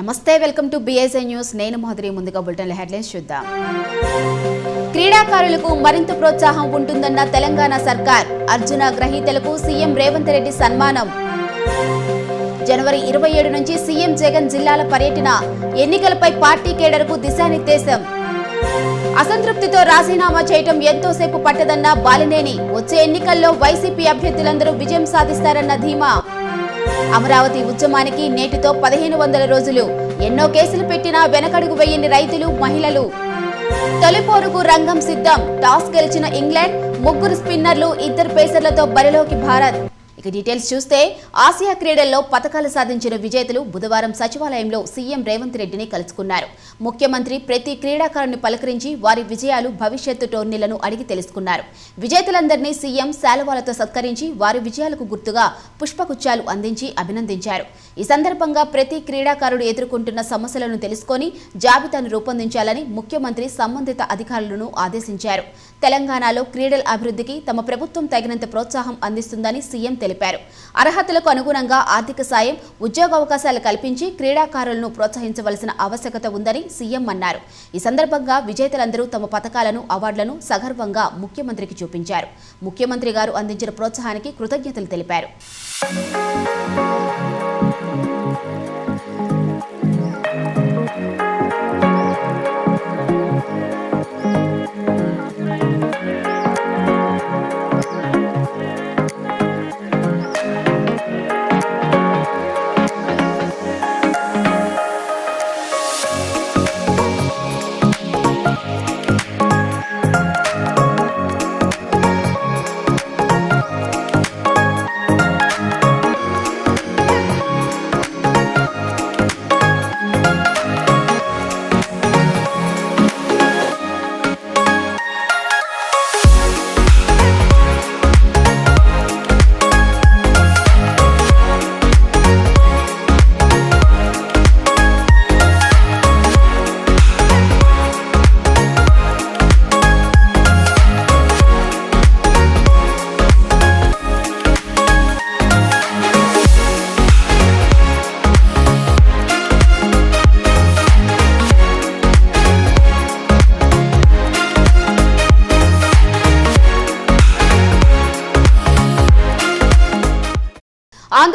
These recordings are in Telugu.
నమస్తే వెల్కమ్ టు బిఎస్ఐ న్యూస్ నేను మాధురి ముందుగా బులెటిన్ హెడ్లైన్స్ చూద్దాం. క్రీడాకారులకు మరింత ప్రోత్సాహం ఉంటుందన్న తెలంగాణ సర్కార్ అర్జున గ్రహీతలకు సీఎం రేవంత్ రెడ్డి సన్మానం. జనవరి ఇరవై ఏడు నుంచి సీఎం జగన్ జిల్లాల పర్యటన ఎన్నికలపై పార్టీ కేడర్కు దిశానిర్దేశం. అసంతృప్తితో రాజీనామా చేయటం ఎంతోసేపు పట్టదన్న బాలినేని వచ్చే ఎన్నికల్లో వైసీపీ అభ్యర్థులందరూ విజయం సాధిస్తారన్న ధీమా. అమరావతి ఉద్యమానికి నేటితో పదిహేను వందల రోజులు. ఎన్నో కేసులు పెట్టినా వెనకడుగు వేయని రైతులు మహిళలు. తొలిపోరుకు రంగం సిద్ధం. టాస్ గెలిచిన ఇంగ్లాండ్ ముగ్గురు స్పిన్నర్లు ఇద్దరు పేసర్లతో బరిలోకి భారత్. ఇక డీటెయిల్స్ చూస్తే ఆసియా క్రీడల్లో పథకాలు సాధించిన విజేతలు బుధవారం సచివాలయంలో సీఎం రేవంత్ రెడ్డిని కలుసుకున్నారు. ముఖ్యమంత్రి ప్రతి క్రీడాకారుని పలకరించి వారి విజయాలు భవిష్యత్తు టోర్నీలను అడిగి తెలుసుకున్నారు. విజేతలందరినీ సీఎం శాలువాలతో సత్కరించి వారి విజయాలకు గుర్తుగా పుష్పగుచ్చాలు అందించి అభినందించారు. ఈ సందర్భంగా ప్రతి క్రీడాకారుడు ఎదుర్కొంటున్న సమస్యలను తెలుసుకొని జాబితాను రూపొందించాలని ముఖ్యమంత్రి సంబంధిత అధికారులను ఆదేశించారు. తెలంగాణలో క్రీడల అభివృద్ధికి తమ ప్రభుత్వం తగినంత ప్రోత్సాహం అందిస్తుందని సీఎం తెలిపారు. అర్హతలకు అనుగుణంగా ఆర్థిక సాయం ఉద్యోగావకాశాలు కల్పించి క్రీడాకారులను ప్రోత్సహించవలసిన ఆవశ్యకత ఉందని సీఎం అన్నారు. ఈ సందర్భంగా విజేతలందరూ తమ పథకాలను అవార్డులను సగర్వంగా ముఖ్యమంత్రికి చూపించారు. ముఖ్యమంత్రి గారు అందించిన ప్రోత్సాహానికి కృతజ్ఞతలు తెలిపారు.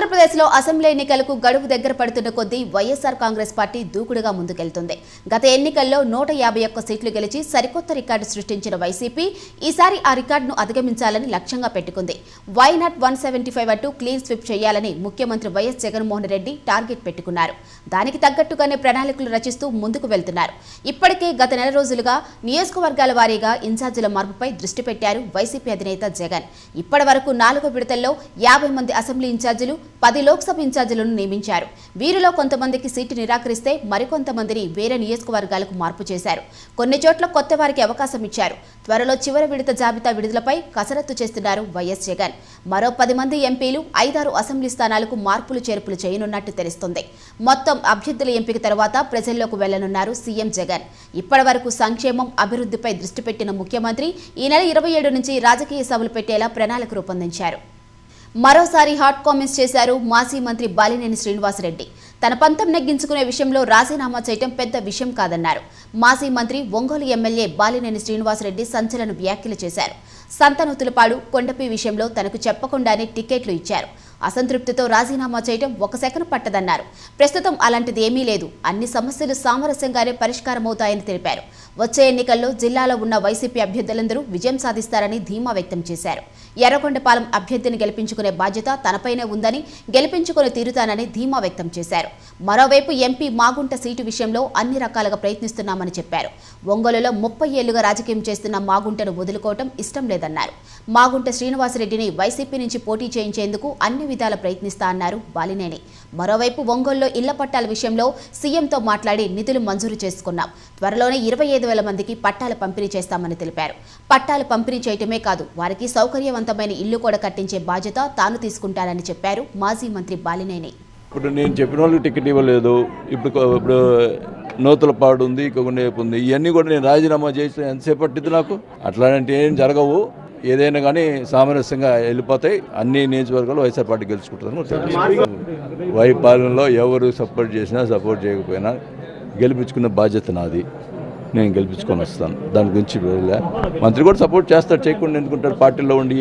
ఆంధ్రప్రదేశ్లో అసెంబ్లీ ఎన్నికలకు గడువు దగ్గర పడుతున్న కొద్దీ వైఎస్ఆర్ కాంగ్రెస్ పార్టీ దూకుడుగా ముందుకెళ్తుంది. గత ఎన్నికల్లో నూట యాభై ఒక్క సీట్లు గెలిచి సరికొత్త రికార్డు సృష్టించిన వైసీపీ ఈసారి ఆ రికార్డును అధిగమించాలని లక్ష్యంగా పెట్టుకుంది. Why not one seventy five అటు క్లీన్ స్విప్ చేయాలని ముఖ్యమంత్రి వైఎస్ జగన్మోహన్ రెడ్డి టార్గెట్ పెట్టుకున్నారు. దానికి తగ్గట్టుగానే ప్రణాళికలు రచిస్తూ ముందుకు వెళ్తున్నారు. ఇప్పటికే గత నెల రోజులుగా నియోజకవర్గాల వారీగా ఇన్ఛార్జీల మార్పుపై దృష్టి పెట్టారు వైసీపీ అధినేత జగన్. ఇప్పటి వరకు నాలుగో విడతల్లో యాభై మంది అసెంబ్లీ ఇన్ఛార్జీలు పది లోక్సభ ఇన్ఛార్జీలను నియమించారు. వీరిలో కొంతమందికి సీటు నిరాకరిస్తే మరికొంతమందిని వేరే నియోజకవర్గాలకు మార్పు చేశారు. కొన్ని చోట్ల కొత్త వారికి అవకాశం ఇచ్చారు. త్వరలో చివరి విడత జాబితా విడుదలపై కసరత్తు చేస్తున్నారు వైఎస్ జగన్. మరో పది మంది ఎంపీలు ఐదారు అసెంబ్లీ స్థానాలకు మార్పులు చేర్పులు చేయనున్నట్టు తెలుస్తుంది. మొత్తం అభ్యర్థుల ఎంపిక తర్వాత ప్రజల్లోకి వెళ్ళనున్నారు సీఎం జగన్. ఇప్పటివరకు సంక్షేమం అభివృద్ధిపై దృష్టి పెట్టిన ముఖ్యమంత్రి ఈ నెల ఇరవై ఏడు నుంచి రాజకీయ సభలు పెట్టేలా ప్రణాళిక రూపొందించారు. మరోసారి హాట్ కామెంట్స్ చేశారు మాజీ మంత్రి బాలినేని శ్రీనివాసరెడ్డి. తన పంతం నెగ్గించుకునే విషయంలో రాజీనామా చేయటం పెద్ద విషయం కాదన్నారు. మాజీ మంత్రి ఒంగోలు ఎమ్మెల్యే బాలినేని శ్రీనివాసరెడ్డి సంచలన వ్యాఖ్యలు చేశారు. సంతనూతులపాడు కొండపి విషయంలో తనకు చెప్పకుండానే టికెట్లు ఇచ్చారు. అసంతృప్తితో రాజీనామా చేయడం ఒక సెకను పట్టదన్నారు. ప్రస్తుతం అలాంటిది ఏమీ లేదు. అన్ని సమస్యలు సామరస్యంగానే పరిష్కారమవుతాయని తెలిపారు. వచ్చే ఎన్నికల్లో జిల్లాలో ఉన్న వైసీపీ అభ్యర్థులందరూ విజయం సాధిస్తారని ధీమా వ్యక్తం చేశారు. ఎర్రగొండపాలెం అభ్యర్థిని గెలిపించుకునే బాధ్యత తనపైనే ఉందని గెలిపించుకుని తీరుతానని ధీమా వ్యక్తం చేశారు. మరోవైపు ఎంపీ మాగుంట సీటు విషయంలో అన్ని రకాలుగా ప్రయత్నిస్తున్నామని చెప్పారు. ఒంగోలులో ముప్పై ఏళ్ళుగా రాజకీయం చేస్తున్న మాగుంటను వదులుకోవటం ఇష్టం లేదన్నారు. మాగుంట శ్రీనివాసరెడ్డిని వైసీపీ నుంచి పోటీ చేయించేందుకు అన్ని విధాల ప్రయత్నిస్తా అన్నారు బాలినేని. మరోవైపు ఒంగోలులో ఇళ్ళ పట్టాల విషయంలో సీఎంతో మాట్లాడి నిధులు మంజూరు చేసుకున్నాం. త్వరలోనే ఇరవై ఐదు వేల మందికి పట్టాలు పంపిణీ చేస్తామని తెలిపారు. పట్టాలు పంపిణీ చేయటమే కాదు వారికి సౌకర్యవంతమైన ఇల్లు కూడా కట్టించే బాధ్యత తాను తీసుకుంటానని చెప్పారు మాజీ మంత్రి బాలినేని. ఇప్పుడు నేను చెప్పిన వాళ్ళకి టికెట్ ఇవ్వలేదు. ఇప్పుడు ఇప్పుడు నూతల పాడు ఉంది ఇంకొక ఉంది. ఇవన్నీ కూడా నేను రాజీనామా చేసి ఎంతసేపు పట్టింది నాకు? అట్లాంటి ఏం జరగవు. ఏదైనా కానీ సామరస్యంగా వెళ్ళిపోతాయి. అన్ని నియోజకవర్గాలు వైఎస్ఆర్ పార్టీ గెలుచుకుంటుందని వైపాలనలో ఎవరు సపోర్ట్ చేసినా సపోర్ట్ చేయకపోయినా గెలిపించుకున్న బాధ్యత నాది. నేను గెలిపించుకొని వస్తాను. దాని గురించి మంత్రి కూడా సపోర్ట్ చేస్తాడు చేయకుండా ఎందుకుంటాడు? పార్టీలో ఉండి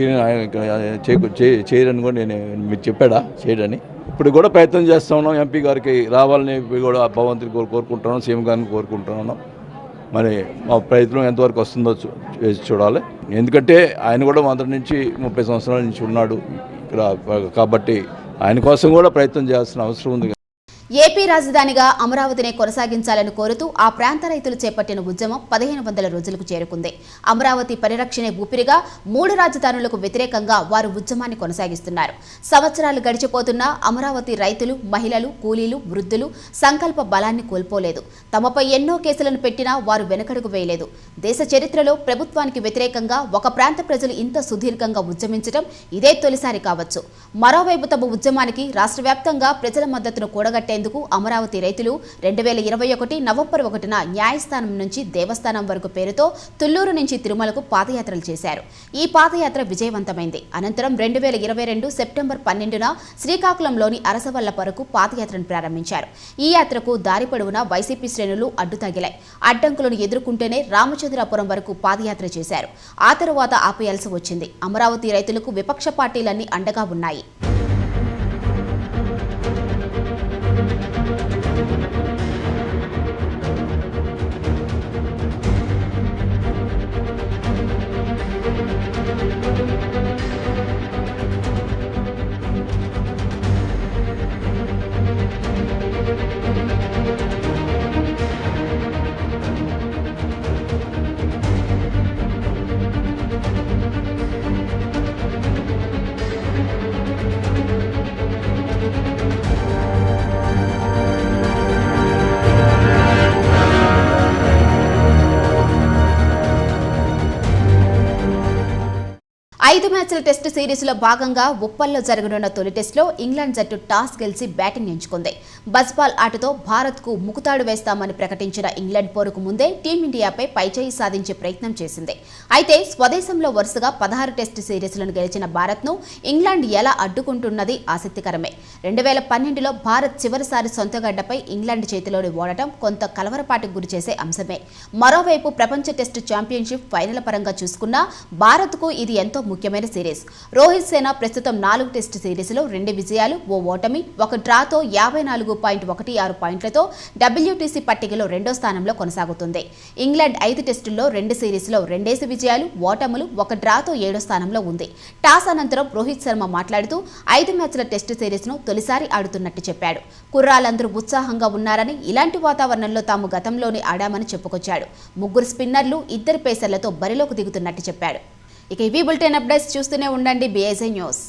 చేయరని కూడా నేను మీరు చెప్పాడా? చేయడని ఇప్పుడు కూడా ప్రయత్నం చేస్తూ ఉన్నాం. ఎంపీ గారికి రావాలని కూడా భగవంతుని కోరుకుంటున్నాం సీఎం గారిని కోరుకుంటున్నాం మరి మా ప్రయత్నం ఎంతవరకు వస్తుందో చూ- చూడాలి. ఎందుకంటే ఆయన కూడా మొదటి నుంచి ముప్పై సంవత్సరాల నుంచి ఉన్నాడు. ఇక్కడ కాబట్టి ఆయన కోసం కూడా ప్రయత్నం చేయాల్సిన అవసరం ఉంది. ఏపీ రాజధానిగా అమరావతిని కొనసాగించాలని కోరుతూ ఆ ప్రాంత రైతులు చేపట్టిన ఉద్యమం పదిహేను వందల రోజులకు చేరుకుంది. అమరావతి పరిరక్షణే ఊపిరిగా మూడు రాజధానులకు వ్యతిరేకంగా వారు ఉద్యమాన్ని కొనసాగిస్తున్నారు. సంవత్సరాలు గడిచిపోతున్నా అమరావతి రైతులు మహిళలు కూలీలు వృద్ధులు సంకల్ప బలాన్ని కోల్పోలేదు. తమపై ఎన్నో కేసులను పెట్టినా వారు వెనకడుగు వేయలేదు. దేశ చరిత్రలో ప్రభుత్వానికి వ్యతిరేకంగా ఒక ప్రాంత ప్రజలు ఇంత సుదీర్ఘంగా ఉద్యమించడం ఇదే తొలిసారి కావచ్చు. మరోవైపు తమ ఉద్యమానికి రాష్ట్ర వ్యాప్తంగా ప్రజల మద్దతును కూడగట్టే కూడగట్టేందుకు అమరావతి రైతులు రెండు వేల ఇరవై ఒకటి నవంబర్ ఒకటిన న్యాయస్థానం నుంచి దేవస్థానం వరకు పేరుతో తుళ్ళూరు నుంచి తిరుమలకు పాదయాత్రలు చేశారు. ఈ పాదయాత్ర విజయవంతమైంది. అనంతరం రెండు వేల ఇరవై రెండు సెప్టెంబర్ పన్నెండున శ్రీకాకుళంలోని అరసవల్ల వరకు పాదయాత్రను ప్రారంభించారు. ఈ యాత్రకు దారి పొడవునా వైసీపీ శ్రేణులు అడ్డు తగిలాయి. అడ్డంకులను ఎదుర్కొంటేనే రామచంద్రాపురం వరకు పాదయాత్ర చేశారు. ఆ తరువాత ఆపేయాల్సి వచ్చింది. అమరావతి రైతులకు విపక్ష పార్టీలన్నీ అండగా ఉన్నాయి. ఐదు మ్యాచ్ల టెస్టు సిరీస్లో భాగంగా ఉప్పల్లో జరగనున్న తొలి టెస్టులో ఇంగ్లాండ్ జట్టు టాస్ గెలిచి బ్యాటింగ్ ఎంచుకుంది. బస్బాల్ ఆటతో భారత్కు ముకుతాడు వేస్తామని ప్రకటించిన ఇంగ్లాండ్ పోరుకు ముందే టీమిండియాపై పైచేయి సాధించే ప్రయత్నం చేసింది. అయితే స్వదేశంలో వరుసగా పదహారు టెస్టు సిరీస్లను గెలిచిన భారత్ను ఇంగ్లాండ్ ఎలా అడ్డుకుంటున్నది ఆసక్తికరమే. రెండు వేల పన్నెండులో భారత్ చివరిసారి సొంత గడ్డపై ఇంగ్లాండ్ చేతిలోని ఓడటం కొంత కలవరపాటుకు గురిచేసే అంశమే. మరోవైపు ప్రపంచ టెస్టు ఛాంపియన్షిప్ ఫైనల్ పరంగా చూసుకున్నా భారత్కు ఇది ఎంతో ముఖ్యమైన సిరీస్. రోహిత్ సేన ప్రస్తుతం నాలుగు టెస్టు సిరీస్లో రెండు విజయాలు ఓ ఓటమి ఒక డ్రాతో యాభై నాలుగు పాయింట్ ఒకటి ఆరు పాయింట్లతో డబ్ల్యూటీసీ పట్టికలో రెండో స్థానంలో కొనసాగుతుంది. ఇంగ్లాండ్ ఐదు టెస్టుల్లో రెండు సిరీస్లో రెండేసి విజయాలు ఓటములు ఒక డ్రాతో ఏడో స్థానంలో ఉంది. టాస్ అనంతరం రోహిత్ శర్మ మాట్లాడుతూ ఐదు మ్యాచ్ల టెస్టు సిరీస్ను తొలిసారి ఆడుతున్నట్టు చెప్పాడు. కుర్రాలందరూ ఉత్సాహంగా ఉన్నారని ఇలాంటి వాతావరణంలో తాము గతంలోనే ఆడామని చెప్పుకొచ్చాడు. ముగ్గురు స్పిన్నర్లు ఇద్దరు పేసర్లతో బరిలోకి దిగుతున్నట్టు చెప్పాడు. ఇక ఇవి బులెటిన్ అప్డేట్స్ చూస్తూనే ఉండండి బీఎస్ఐ న్యూస్.